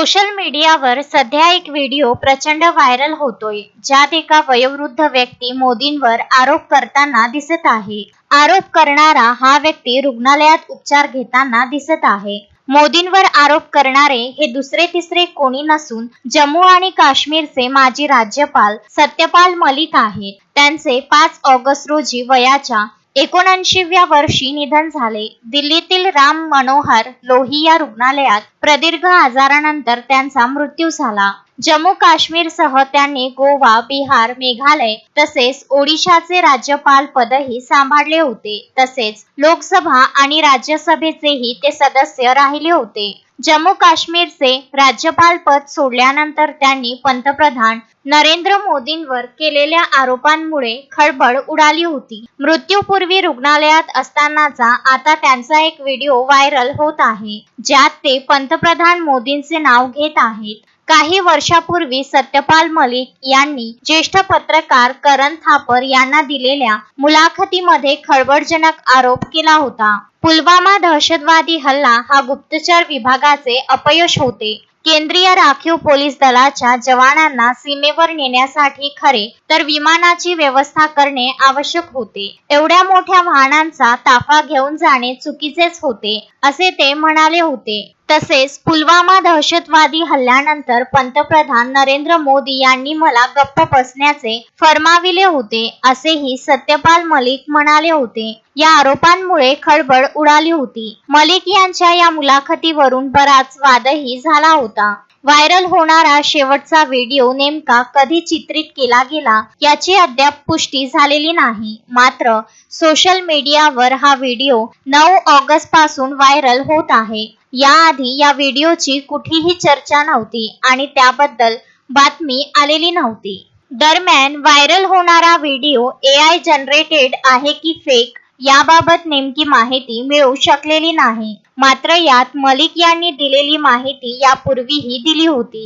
Social मीडियावर सध्या एक व्हिडिओ प्रचंड व्हायरल होतोय ज्यात एका वयोवृद्ध व्यक्ती मोदींवर आरोप करताना दिसत आहे. आरोप करणारा हा व्यक्ती रुग्णालयात उपचार घेताना दिसत आहे. मोदींवर आरोप करणारे हे दुसरे तिसरे कोणी नसून जम्मू आणि काश्मीरचे माजी राज्यपाल सत्यपाल मलिक आहेत. त्यांचे पाच ऑगस्ट रोजी वयाच्या एकोणऐंशीव्या वर्षी निधन झाले. दिल्लीतील राम मनोहर लोहिया रुग्णालयात प्रदीर्घ आजारानंतर त्यांचा मृत्यू झाला. जम्मू काश्मीरसह त्यांनी गोवा बिहार मेघालय तसेच ओडिशाचे राज्यपाल पदही सांभाळले होते. तसेच लोकसभा आणि राज्यसभेचेही ते सदस्य राहिले होते. जम्मू काश्मीरचे राज्यपाल पद सोडल्यानंतर त्यांनी पंतप्रधान नरेंद्र मोदींवर केलेल्या आरोपांमुळे खळबळ उडाली होती. मृत्यूपूर्वी रुग्णालयात असतानाचा आता त्यांचा एक व्हिडिओ व्हायरल होत आहे ज्यात ते पंतप्रधान मोदींचे नाव घेत आहेत. काही वर्षापूर्वी सत्यपाल मलिक यांनी ज्येष्ठ पत्रकार करण थापर यांना दिलेल्या मुलाखतीमध्ये खळबळजनक आरोप केला होता. पुलवामा दहशतवादी हल्ला हा गुप्तचर विभागाचे अपयश होते. केंद्रीय राखीव पोलीस दलाच्या जवानांना सीमेवर नेण्यासाठी खरे तर विमानाची व्यवस्था करणे आवश्यक होते. एवढ्या मोठ्या वाहनांचा ताफा घेऊन जाणे चुकीचेच होते असे ते म्हणाले होते. तसेच पुलवामा दहशतवादी हल्ल्यानंतर पंतप्रधान नरेंद्र मोदी यांनी मला गप्प बसण्याचे फरमाविले होते असेही सत्यपाल मलिक म्हणाले होते. या आरोपांमुळे खळबळ उडाली होती. मलिक यांच्या या मुलाखतीवरून बराच वादही झाला होता. व्हायरल होणारा शेवटचा व्हिडिओ नेमका कधी चित्रित केला गेला याची अद्याप पुष्टी झालेली नाही. मात्र सोशल मीडियावर हा व्हिडिओ नऊ ऑगस्टपासून व्हायरल होत आहे. याआधी या व्हिडिओची कुठेही चर्चा नव्हती आणि त्याबद्दल बातमी आलेली नव्हती. दरम्यान व्हायरल होणारा व्हिडिओ ए आय जनरेटेड आहे की फेक याबाबत नेमकी माहिती मिळू शकलेली नाही. मात्र यात मलिक यांनी दिलेली माहिती यापूर्वीही दिली होती.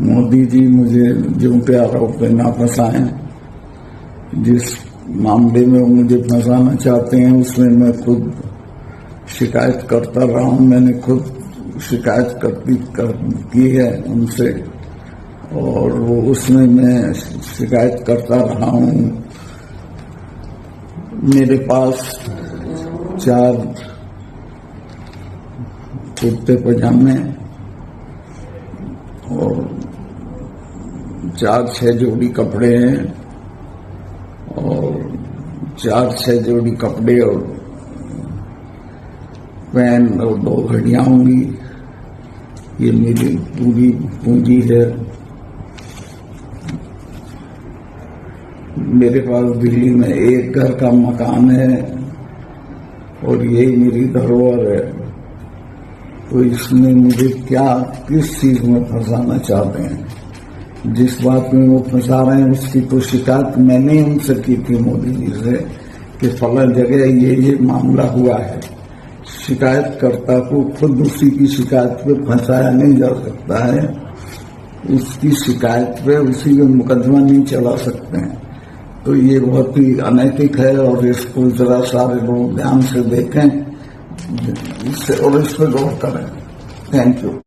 मोदी जी मुझे पे आरोप करना फंसाए जिस मामले में वो मुझे फंसाना चाहते हैं उसमें मैं खुद शिकायत करता रहा हूँ। मैंने खुद शिकायत करती कर, की है उनसे और वो उसमें मैं शिकायत करता रहा हूँ। मेरे पास चार कुर्ते पजामे और चार, छह जोड़ी कपड़े हैं और चार, छह जोड़ी कपड़े और पेन और दो घड़ियाँ होंगी। ये मेरी पूरी पूंजी है। मेरे पास दिल्ली में एक घर का मकान है और यही मेरी धरोहर है। तो इसमें मुझे क्या किस चीज में फंसाना चाहते हैं? जिस बात में वो फंसा रहे हैं उसकी तो शिकायत मैंने उनसे की थी मोदी जी से कि फला जगह ये ये मामला हुआ है। शिकायतकर्ता को खुद उसी की शिकायत पे फंसाया नहीं जा सकता है। उसकी शिकायत पे उसी का मुकदमा नहीं चला सकते हैं। तो ये बहुत ही अनैतिक है और इसको जरा सारे लोग ध्यान से देखें। se, o resto de Thank you.